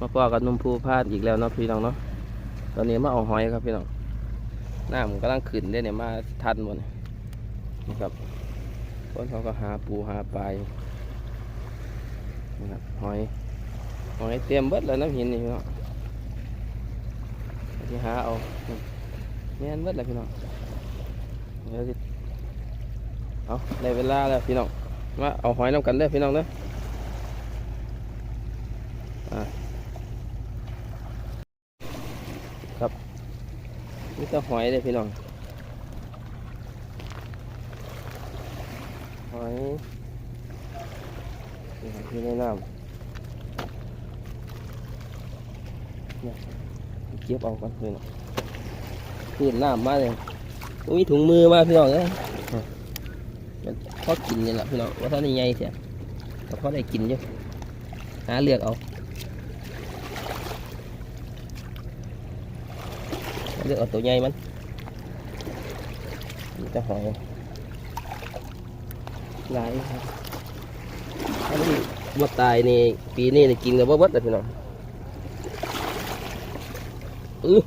มาพอกับนุ่มภูพาดอีกแล้วเนาะพี่น้องเนาะตอนนี้มาเอาหอยครับพี่น้องหน้ำกำลังขึ้นได้เนี่ยมาทันหมดนะครับคนเขาก็หาปูหาปลานะครับหอยหอยเตรียมเบิดแล้วน้ำหินนี่พี่น้องที่หาเอาแม่นเบิดแล้วพี่น้องเดี๋ยวสิเอาได้เวลาแล้วพี่น้องมาเอาหอยน้ำกันเด้อพี่น้องเด้อ นี่ก็หอยเลยพี่น้อง หอยนี่ครับอยู่ในน้ำเนี่ยเก็บเอาก่อนพี่น้องขึ้นน้ำมาเลยอุ้ยถุงมือมาพี่น้องเอ้ยมันพอกินนี่แหละพี่น้องว่าท่านใหญ่เสียแต่พอได้กินอยู่หาเลือกเอาเลือกเอาตัวใหญ่มันมันจะหอยหลาย ครับอันนี้ว่าตายนี่ปีนี้นี่กินกับว่าเบิดเลยพี่น้องอื้อ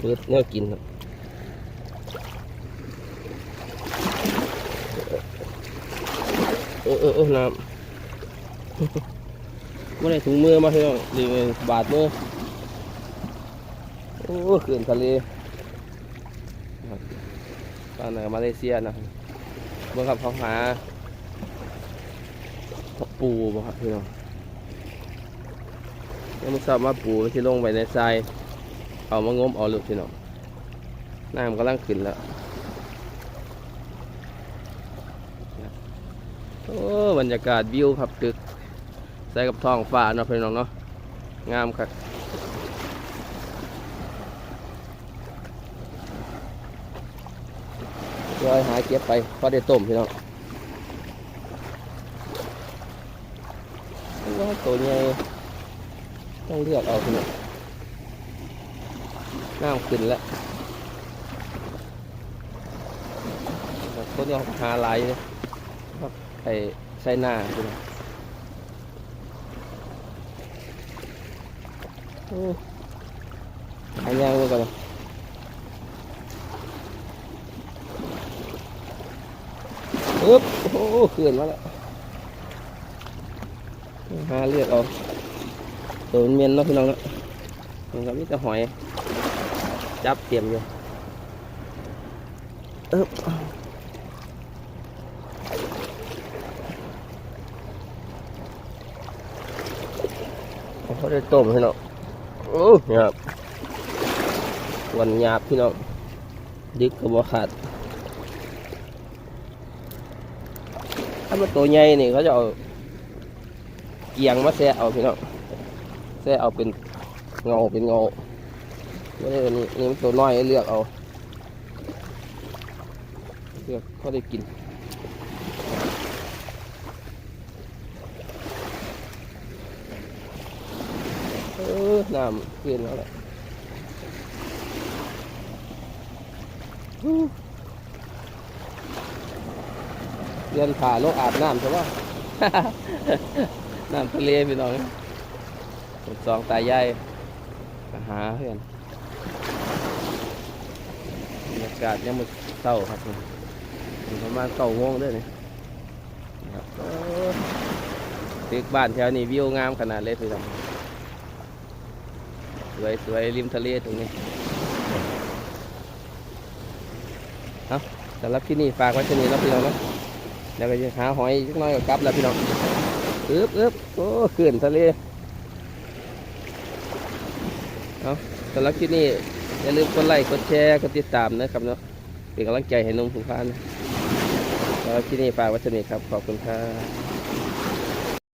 เบิดเนี่ยกินครับเออเออเออน้ำ ไม่ได้ถุงมือมาพี่น้องดีบาดมือโอ้ขึ้นทะเลตอนไหนมาเลเซียนะเมื่อครับเขาหาปูบ่ครับพี่น้องยังไม่ทราบว่าปูที่ลงไปในทราย เอามางมเอาลูกพี่น้องน้ำกำลังขึ้นแล้วโอ้บรรยากาศวิวครับตึก ส่กับท้องฟ้าเนาะพี่น้องเนาะงามครับย่อยหายเก็บไปพอได้ต้มพี่น้องว่าตัวใหญ่ต้องเลือกเอาพี่น้องน้ำขึ้นแล้วคนเดียวหาหลายเลยครับใส่ใส่หน้าพี่น้อง โอ้ หายางเลยก่อนปึ๊บโอ้โหเขื่อนมาแล้วหาเลือกเอาตัวเมียนเนาะพี่น้องเนาะมันก็มีแต่หอย จับเตรียมอยู่เอ๊บเขาได้ต้มพี่น้อง โอ้หยาบวันหยาบพี่น้องดึกก็บ่ขาดถ้ามันตัวใหญ่นี่เขาจะเอาเกียงมาแซะเอาพี่น้องแซะเอาเป็นเงาเป็นเงาไม่ได้นนี้อันนี่มันตัวน้อยให้เลือกเอาเลือกเขาได้กินเออ น้ำเกินแล้วแหละเรียนผ่าโลงอาบน้ำใช่ปะน้ำทะเลพี่น้องสองตายายมาหาเพื่อนบรรยากาศยังมืดเศร้าครับนี่อยู่ประมาณเก้าโมงด้วยนี่ครับตึกบ้านแถวนี้วิวงามขนาดเลยพี่น้อง สวยสวยริมทะเลตรงนี้เอาสำหรับที่นี่ฝากไว้ที่นี่แล้วพี่น้องนะเดี๋ยวก็จะหาหอยสักหน้อยก็กลับแล้วพี่น้องอึบอึบโอ้ขึ้นทะเลเอาสำหรับที่นี่อย่าลืมกดไลค์กดแชร์กดติดตามนะครับเนาะเป็นกำลังใจให้นุ่มผู้พานะสำหรับที่นี่ฝากไว้ที่นี่ครับขอบคุณครับ